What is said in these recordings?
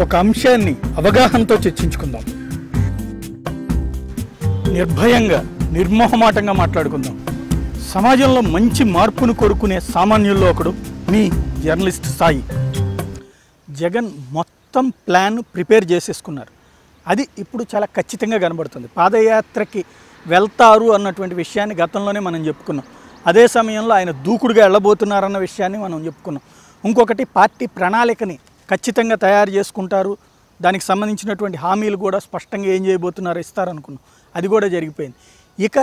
ఒక అంశాన్ని అవగాహనతో చర్చించుకుందాం. నిర్భయంగా నిర్మోహమాటంగా మాట్లాడుకుందాం. సమాజంలో మంచి మార్పును కోరుకునే సామాన్యుల్లో ఒకడు మీ జర్నలిస్ట్ సాయి. జగన్ మొత్తం ప్లాన్ ప్రిపేర్ చేసేసుకున్నారు. అది ఇప్పుడు చాలా ఖచ్చితంగా కనబడుతుంది. పాదయాత్రకి వెళ్తారు అన్నటువంటి విషయాన్ని గతంలోనే మనం చెప్పుకున్నాం. అదే సమయంలో ఆయన దూకుడుగా వెళ్ళబోతున్నారన్న విషయాన్ని మనం చెప్పుకున్నాం. ఇంకొకటి పార్టీ ప్రణాళికని ఖచ్చితంగా తయారు చేసుకుంటారు. దానికి సంబంధించినటువంటి హామీలు కూడా స్పష్టంగా ఏం చేయబోతున్నారో ఇస్తారనుకున్నాం. అది కూడా జరిగిపోయింది. ఇక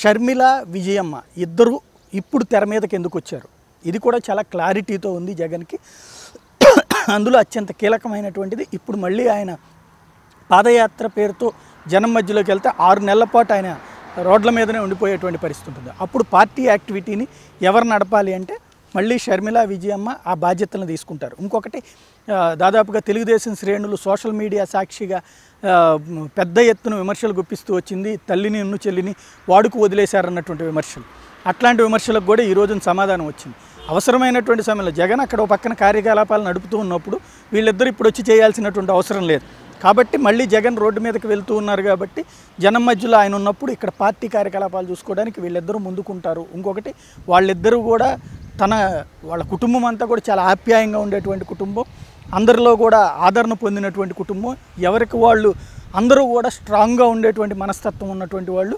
షర్మిల విజయమ్మ ఇద్దరు ఇప్పుడు తెర మీదకి ఎందుకు వచ్చారు? ఇది కూడా చాలా క్లారిటీతో ఉంది జగన్కి. అందులో అత్యంత కీలకమైనటువంటిది ఇప్పుడు మళ్ళీ ఆయన పాదయాత్ర పేరుతో జనం మధ్యలోకి వెళ్తే ఆరు నెలల పాటు ఆయన రోడ్ల మీదనే ఉండిపోయేటువంటి పరిస్థితి ఉంటుంది. అప్పుడు పార్టీ యాక్టివిటీని ఎవరు నడపాలి అంటే మళ్ళీ షర్మిల విజయమ్మ ఆ బాధ్యతలను తీసుకుంటారు. ఇంకొకటి దాదాపుగా తెలుగుదేశం శ్రేణులు సోషల్ మీడియా సాక్షిగా పెద్ద ఎత్తున విమర్శలు గుప్పిస్తూ వచ్చింది తల్లిని ఉన్ను చెల్లిని వాడుకు వదిలేశారన్నటువంటి విమర్శలు. అట్లాంటి విమర్శలకు కూడా ఈ రోజున సమాధానం వచ్చింది. అవసరమైనటువంటి సమయంలో జగన్ అక్కడ ఒక పక్కన కార్యకలాపాలు నడుపుతూ ఉన్నప్పుడు వీళ్ళిద్దరు ఇప్పుడు వచ్చి చేయాల్సినటువంటి అవసరం లేదు. కాబట్టి మళ్ళీ జగన్ రోడ్డు మీదకి వెళ్తూ ఉన్నారు కాబట్టి జనం మధ్యలో ఆయన ఉన్నప్పుడు ఇక్కడ పార్టీ కార్యకలాపాలు చూసుకోవడానికి వీళ్ళిద్దరూ ముందుకుంటారు. ఇంకొకటి వాళ్ళిద్దరూ కూడా తన వాళ్ళ కుటుంబం అంతా కూడా చాలా ఆప్యాయంగా ఉండేటువంటి కుటుంబం. అందరిలో కూడా ఆదరణ పొందినటువంటి కుటుంబం. ఎవరికి వాళ్ళు అందరూ కూడా స్ట్రాంగ్గా ఉండేటువంటి మనస్తత్వం ఉన్నటువంటి వాళ్ళు.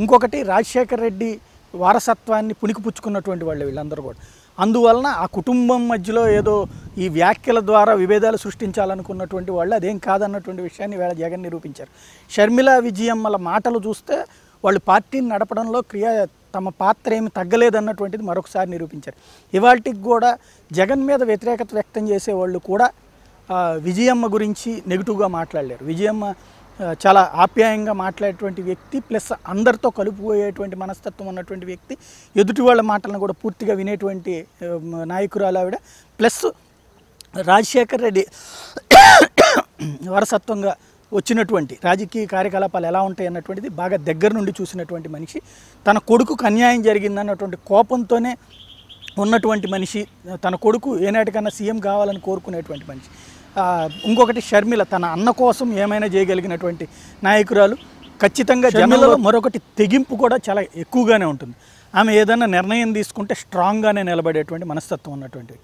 ఇంకొకటి రాజశేఖర్ రెడ్డి వారసత్వాన్ని పుణికిపుచ్చుకున్నటువంటి వాళ్ళు వీళ్ళందరూ కూడా. అందువలన ఆ కుటుంబం మధ్యలో ఏదో ఈ వ్యాఖ్యల ద్వారా విభేదాలు సృష్టించాలనుకున్నటువంటి వాళ్ళు అదేం కాదన్నటువంటి విషయాన్ని వేళ జగన్ నిరూపించారు. షర్మిల విజయమ్మల మాటలు చూస్తే వాళ్ళు పార్టీని నడపడంలో క్రియ తమ పాత్ర ఏమి తగ్గలేదన్నటువంటిది మరొకసారి నిరూపించారు. ఇవాళకి కూడా జగన్ మీద వ్యతిరేకత వ్యక్తం చేసే వాళ్ళు కూడా విజయమ్మ గురించి నెగిటివ్గా మాట్లాడలేరు. విజయమ్మ చాలా ఆప్యాయంగా మాట్లాడేటువంటి వ్యక్తి ప్లస్ అందరితో కలుపుపోయేటువంటి మనస్తత్వం ఉన్నటువంటి వ్యక్తి ఎదుటి వాళ్ళ మాటలను కూడా పూర్తిగా వినేటువంటి నాయకురాలు ఆవిడ. ప్లస్ రాజశేఖర్ రెడ్డి వారసత్వంగా వచ్చినటువంటి రాజకీయ కార్యకలాపాలు ఎలా ఉంటాయి అన్నటువంటిది బాగా దగ్గర నుండి చూసినటువంటి మనిషి. తన కొడుకుకు అన్యాయం జరిగిందన్నటువంటి కోపంతోనే ఉన్నటువంటి మనిషి తన కొడుకు ఏనాటికన్నా సీఎం కావాలని కోరుకునేటువంటి మనిషి. ఇంకొకటి షర్మిల తన అన్న కోసం ఏమైనా చేయగలిగినటువంటి నాయకురాలు. ఖచ్చితంగా జనంలో మరొకటి తెగింపు కూడా చాలా ఎక్కువగానే ఉంటుంది. ఆమె ఏదైనా నిర్ణయం తీసుకుంటే స్ట్రాంగ్గానే నిలబడేటువంటి మనస్తత్వం ఉన్నటువంటి.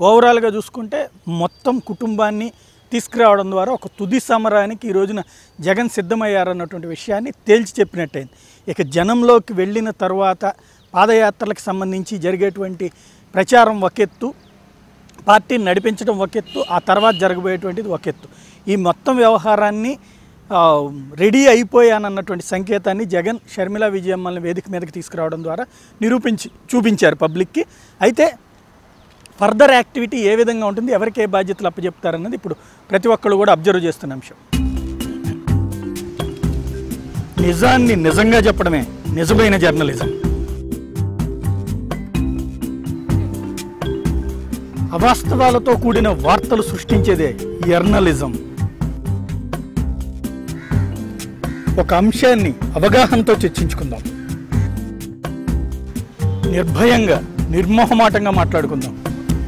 ఓవరాల్గా చూసుకుంటే మొత్తం కుటుంబాన్ని తీసుకురావడం ద్వారా ఒక తుది సమరానికి ఈ రోజున జగన్ సిద్ధమయ్యారన్నటువంటి విషయాన్ని తేల్చి చెప్పినట్టయింది. ఇక జనంలోకి వెళ్ళిన తర్వాత పాదయాత్రలకు సంబంధించి జరిగేటువంటి ప్రచారం ఒకెత్తు పార్టీని నడిపించడం ఒక ఎత్తు ఆ తర్వాత జరగబోయేటువంటిది ఒక ఎత్తు. ఈ మొత్తం వ్యవహారాన్ని రెడీ అయిపోయానన్నటువంటి సంకేతాన్ని జగన్ షర్మిల విజయమ్మల్ని వేదిక మీదకి తీసుకురావడం ద్వారా నిరూపించి చూపించారు పబ్లిక్కి. అయితే ఫర్దర్ యాక్టివిటీ ఏ విధంగా ఉంటుంది ఎవరికి ఏ బాధ్యతలు అప్పచెప్తారన్నది ఇప్పుడు ప్రతి ఒక్కళ్ళు కూడా అబ్జర్వ్ చేస్తున్న అంశం. నిజాన్ని నిజంగా చెప్పడమే నిజమైన జర్నలిజం. అవాస్తవాలతో కూడిన వార్తలు సృష్టించేదే జర్నలిజం. ఒక అంశాన్ని అవగాహనతో చర్చించుకుందాం. నిర్భయంగా నిర్మోహమాటంగా మాట్లాడుకుందాం.